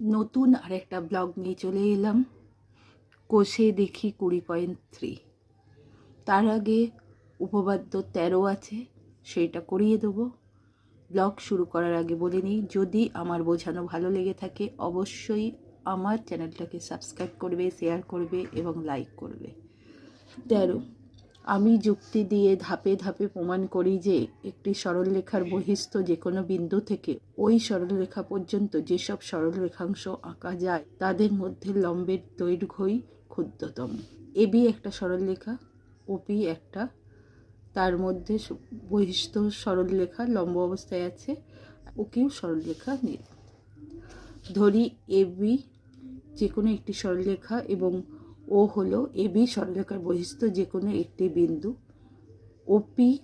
নতুন আরেকটা ব্লগ নিয়ে চলে এলাম। কোষে দেখি কুড়ি পয়েন্ট থ্রি তার আগে উপবাদ্য তেরো আছে, সেইটা করিয়ে দেবো। ব্লগ শুরু করার আগে বলে নিই, যদি আমার বোঝানো ভালো লেগে থাকে, অবশ্যই আমার চ্যানেলটাকে সাবস্ক্রাইব করবে, শেয়ার করবে এবং লাইক করবে। তেরো। আমি যুক্তি দিয়ে ধাপে ধাপে প্রমাণ করি যে একটি সরলরেখার বহিস্থ যে কোনো বিন্দু থেকে ওই সরলরেখা পর্যন্ত যেসব সরলরেখাংশ আঁকা যায়, তাদের মধ্যে লম্বের দৈর্ঘ্যই ক্ষুদ্রতম। এবি একটা সরলরেখা ওপি একটা। তার মধ্যে বহিস্থ সরলরেখা লম্ব অবস্থায় আছে ওকেও সরলরেখা নীল ধরি এবি যে কোনো একটি সরলরেখা এবং ও হলো এবি সরলরেখার বহিস্থ যে কোনো একটি বিন্দু ওপি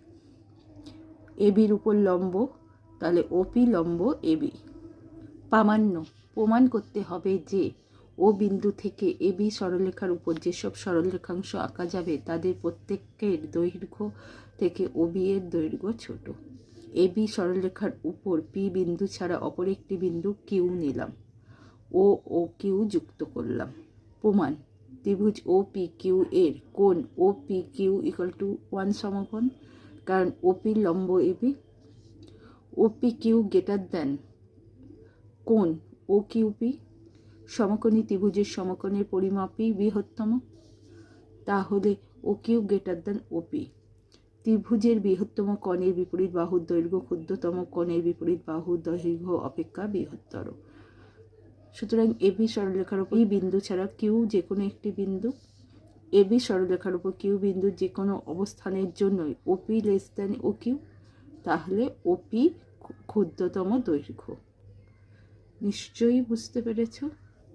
এবির উপর লম্ব, তাহলে ওপি লম্ব এবি প্রামাণ্য, প্রমাণ করতে হবে যে ও বিন্দু থেকে এবি সরলরেখার উপর যেসব সরলরেখাংশ আঁকা যাবে, তাদের প্রত্যেকের দৈর্ঘ্য থেকে ওবি এর দৈর্ঘ্য ছোট। এবি সরলরেখার উপর পি বিন্দু ছাড়া অপর একটি বিন্দু কিউ নিলাম ও ও কিউ যুক্ত করলাম। প্রমাণ ত্রিভুজ ও পি কিউ এর কোণ O P Q equal to one সমকোণ, কারণ ওপি লম্ব এবি ও পি কিউ গ্রেটার দেন কোণ ও কিউ পি সমকোণী ত্রিভুজের সমকোণের পরিমাপই বৃহত্তম, তাহলে ও কিউ গ্রেটার দেন ওপি ত্রিভুজের বৃহত্তম কোণের বিপরীত বাহুর দৈর্ঘ্য ক্ষুদ্রতম কোণের বিপরীত বাহুর দৈর্ঘ্য অপেক্ষা বৃহত্তর। সুতরাং এবি সরলরেখার উপর এই বিন্দু ছাড়া কিউ যে কোনো একটি বিন্দু এবি সরলরেখার উপর কিউ বিন্দু যে কোনো অবস্থানের জন্যই ওপি লেস দেন ও কিউ, তাহলে ওপি ক্ষুদ্রতম দৈর্ঘ্য। নিশ্চয়ই বুঝতে পেরেছ?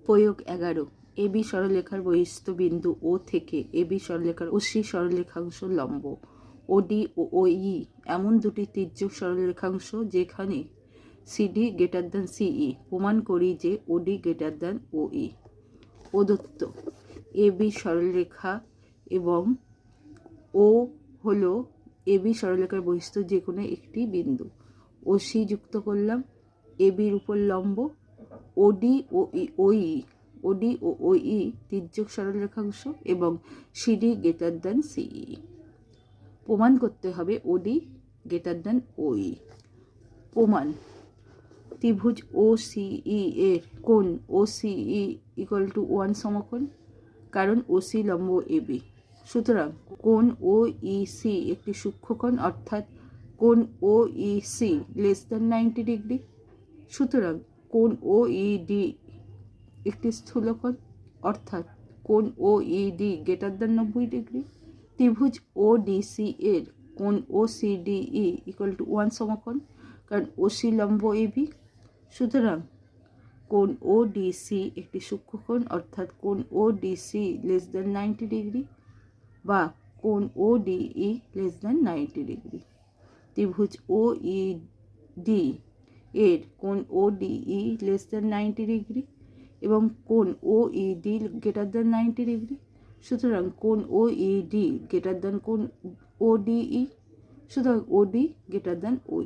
প্রয়োগ এগারো। এবি সরলরেখার বহিস্থ বিন্দু ও থেকে এবি সরলরেখার অসি সরলরেখাংশ লম্ব। ওডি ও ই এমন দুটি তির্যক সরলরেখাংশ যেখানে সিডি গ্রেটার দ্যান সিই প্রমাণ করি যে ওডি গ্রেটার দ্যান ওই প্রদত্ত এবি সরলরেখা এবং ও হলো এবি সরলরেখার বহিস্থ যে কোনো একটি বিন্দু। ও সি যুক্ত করলাম এবির উপর লম্ব ওডি ও ই ওই ওডি ও ওই তির্যক সরলরেখাংশ এবং সিডি গ্রেটার দ্যান সিই প্রমাণ করতে হবে ওডি গ্রেটার দ্যান ওই প্রমাণ। ত্রিভুজ ও সিই এর কোণ ও সিই ইকুয়াল টু ওয়ান সমকোণ, কারণ ও সি লম্ব এ বি সুতরাং কোণ ও ই সি একটি সূক্ষ্মকোণ অর্থাৎ কোণ O E C less than ninety degree সুতরাং কোণ ও ই ডি একটি স্থূলকোণ অর্থাৎ কোণ O E D greater than নব্বই ডিগ্রি ত্রিভুজ ও ডি সি এর কোণ O C D E equal to one সমকোণ, কারণ ও সি লম্ব এবি সুতরাং কোন ও ডিসি একটি সূক্ষ্মকোণ অর্থাৎ কোন O DC less than ninety degree বা কোন O DE less than ninety degree ত্রিভুজ ও ই ডি এর কোন O DE less than ninety degree এবং কোন O E D greater than ninety degree সুতরাং কোন O E D greater than কোণ ও ডিই সুতরাং ও ডি গ্রেটার দ্যান ওই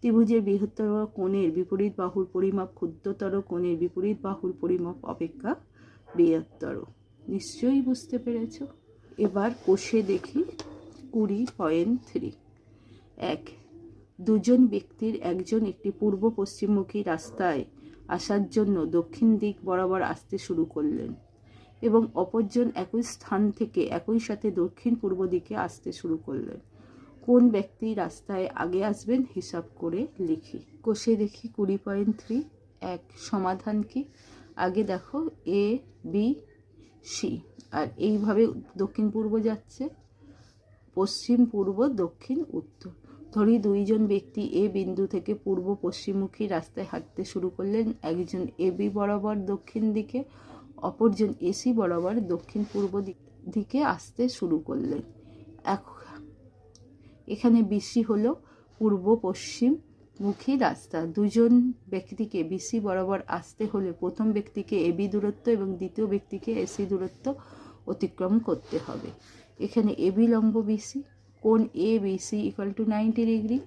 ত্রিভুজের বৃহত্তর কোণের বিপরীত বাহুর পরিমাপ ক্ষুদ্রতর কোণের বিপরীত বাহুর পরিমাপ অপেক্ষা বৃহত্তর। নিশ্চয়ই বুঝতে পেরেছ? এবার কোষে দেখি কুড়ি পয়েন্ট থ্রি। এক, দুজন ব্যক্তির একজন একটি পূর্ব পশ্চিমমুখী রাস্তায় আসার জন্য দক্ষিণ দিক বরাবর আসতে শুরু করলেন এবং অপরজন একই স্থান থেকে একই সাথে দক্ষিণ পূর্ব দিকে আসতে শুরু করলেন। কোন ব্যক্তি রাস্তায় আগে আসবেন হিসাব করে লিখি। কোষে দেখি কুড়ি পয়েন্ট থ্রি, এক সমাধান কি? আগে দেখো এ বি সি আর এইভাবে দক্ষিণ পূর্ব যাচ্ছে, পশ্চিম পূর্ব, দক্ষিণ, উত্তর। ধরি দুইজন ব্যক্তি এ বিন্দু থেকে পূর্ব পশ্চিমমুখী রাস্তায় হাঁটতে শুরু করলেন, একজন এ বি বরাবর দক্ষিণ দিকে, অপরজন এসি বরাবর দক্ষিণ পূর্ব দিকে আসতে শুরু করলেন। এক- এখানে বিসি হলো পূর্ব, পশ্চিম মুখী রাস্তা। দুজন ব্যক্তিকে বিসি বরাবর আসতে হলে প্রথম ব্যক্তিকে এবি দূরত্ব এবং দ্বিতীয় ব্যক্তিকে এসি দূরত্ব অতিক্রম করতে হবে। এখানে এবি লম্ব বিসি কোন A BC equal to ninety degree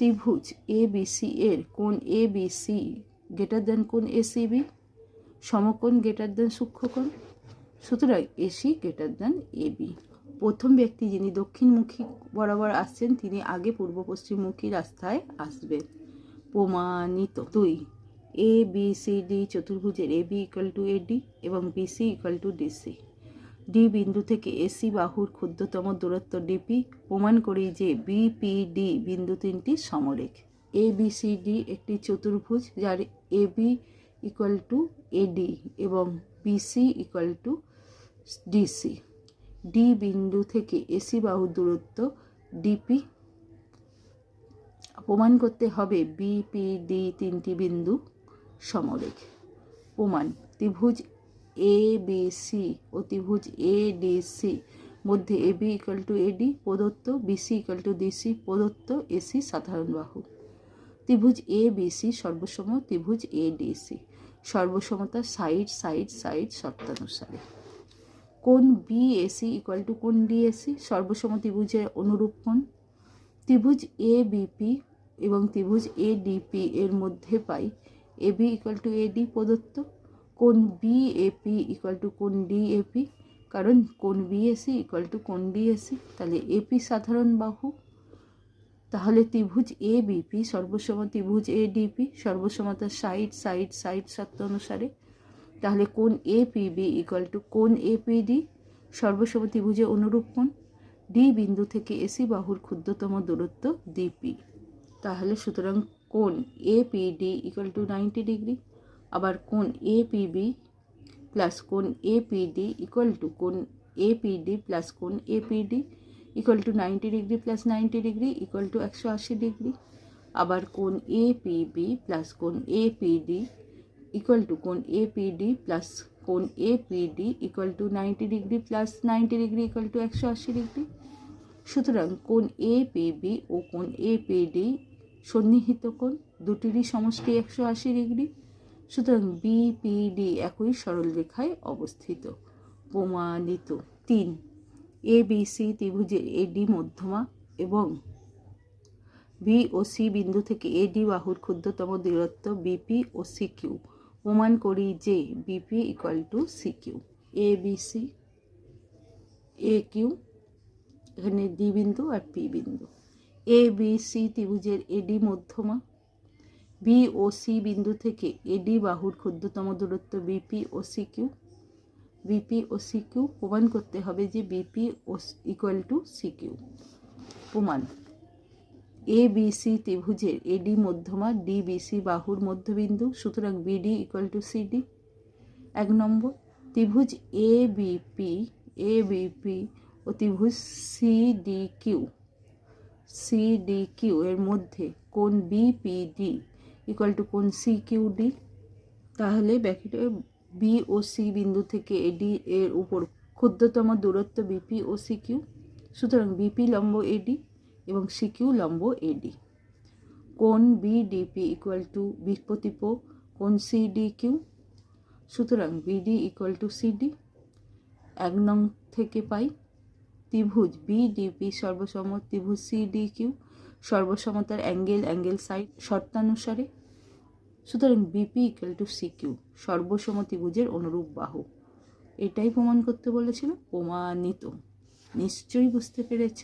ত্রিভুজ এ বিসি এর কোন এ বিসি গ্রেটার দেন কোন এসিবি সমকোণ গ্রেটার দেন সূক্ষ্মকোণ, সুতরাং এসি গ্রেটার দেন এবি প্রথম ব্যক্তি যিনি দক্ষিণমুখী বরাবর আসছেন, তিনি আগে পূর্ব পশ্চিমমুখী রাস্তায় আসবেন। প্রমাণিত দুই এ বি সি ডি চতুর্ভুজের A B equal to A D এবং B C equal to DC D বিন্দু থেকে এসি বাহুর ক্ষুদ্রতম দূরত্ব ডিপি প্রমাণ করি যে বিপিডি বিন্দু তিনটি সমরেখ। এ বি সি ডি একটি চতুর্ভুজ যার A B equal to AD এবং BC equal to DC D বিন্দু থেকে এসি বাহু দূরত্ব ডিপি। প্রমাণ করতে হবে বিপিডি তিনটি বিন্দু সমরেখ। প্রমাণ, ত্রিভুজ এ, বি, সি ও ত্রিভুজ এ, ডি, সি। মধ্যে A, B equal to AD প্রদত্ত বিসি ইকাল টু ডিসি প্রদত্ত এসি সাধারণ বাহু। ত্রিভুজ এ, বি, সি সর্বসম, ত্রিভুজ এ, ডি, সি। সর্বসমতা সাইড সাইড সাইড শর্তানুসারে। কোন বি এসি ইকুয়াল টু কোন ডিএসি সর্বসম ত্রিভুজের অনুরূপ কোণ ত্রিভুজ এ বিপি এবং ত্রিভুজ এ ডিপি এর মধ্যে পাই। A B equal to AD প্রদত্ত। কোন বি এপি ইকুয়াল টু কোন ডিএপি কারণ কোন বিএসি ইকুয়াল টু কোন ডিএসি তাহলে এপি সাধারণ বাহু। তাহলে ত্রিভুজ এ বিপি সর্বসম ত্রিভুজ এ ডিপি সর্বসমতা সাইড সাইড সাইড সত্য অনুসারে তাহলে কোন এ পিবি ইকুয়াল টু কোন এ পিডি সর্বসম ত্রিভুজে অনুরূপ কোণ ডি বিন্দু থেকে এসি বাহুর ক্ষুদ্রতম দূরত্ব ডিপি তাহলে সুতরাং কোন A PD equal to ninety degree আবার কোন এ পি বি প্লাস কোন এ পিডি ইকুয়াল টু কোন এ পিডি প্লাস কোন A PD equal to ninety degree plus ninety degree equal to একশো আশি ডিগ্রি আবার কোন এ পি বি প্লাস কোন এ পিডি ইকুয়াল টু কোন A PD plus কোন A PD equal to ninety degree plus ninety degree equal to একশো আশি degree সুতরাং কোন এ পিবি ও কোন এ পিডি সন্নিহিত কোণ দুটিরই সমষ্টি একশো আশি ডিগ্রি সুতরাং বিপিডি একই সরলরেখায় অবস্থিত। প্রমাণিত। তিন এ বি সি ত্রিভুজের এডি মধ্যমা এবং বি ও সি বিন্দু থেকে এডি বাহুর ক্ষুদ্রতম দূরত্ব বিপি ও সি কিউ প্রমাণ করি যে BP equal to C Q A B C A Q এখানে ডি বিন্দু আর পি বিন্দু। এ বি সি ত্রিভুজের এডি মধ্যমা বি ও সি বিন্দু থেকে এডি বাহুর ক্ষুদ্রতম দূরত্ব বিপি ও সি কিউ বিপি ও সি কিউ প্রমাণ করতে হবে যে বিপি ও ইকুয়াল টু সি কিউ প্রমাণ। এ বি সি ত্রিভুজের এডি মধ্যমা ডি বিসি বাহুর মধ্যবিন্দু, সুতরাং বিডি ইকুয়াল টু সিডি এক নম্বর, ত্রিভুজ এ বিপি এ বিপি ও ত্রিভুজ C D Q C D Q এর মধ্যে কোন বিপিডি ইকুয়াল টু কোন সি কিউ ডি তাহলে ব্যাকেটে বি ও সি বিন্দু থেকে এডি এর উপর। ক্ষুদ্রতম দূরত্ব বিপি ও সি কিউ সুতরাং বিপি লম্ব এডি এবং সিকিউ লম্ব এডি কোন বিডিপি ইকুয়াল টু বিপতিপ কোন সিডি কিউ সুতরাং বিডি ইকুয়াল টু সিডি এক নং থেকে পাই। ত্রিভুজ বিডিপি সর্বসম, ত্রিভুজ সিডি কিউ সর্বসমতার অ্যাঙ্গেল অ্যাঙ্গেল সাইড, শর্তানুসারে। সুতরাং BP equal to C Q সর্বসম ত্রিভুজের অনুরূপ বাহু। এটাই প্রমাণ করতে বলেছিল প্রমাণিত। নিশ্চয়ই বুঝতে পেরেছ?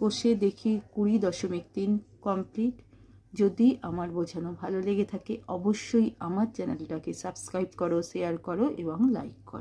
কোষে দেখি কুড়ি দশমিক তিন কমপ্লিট যদি আমার বোঝানো ভালো লেগে থাকে, অবশ্যই আমার চ্যানেলটাকে সাবস্ক্রাইব করো শেয়ার করো এবং লাইক করো।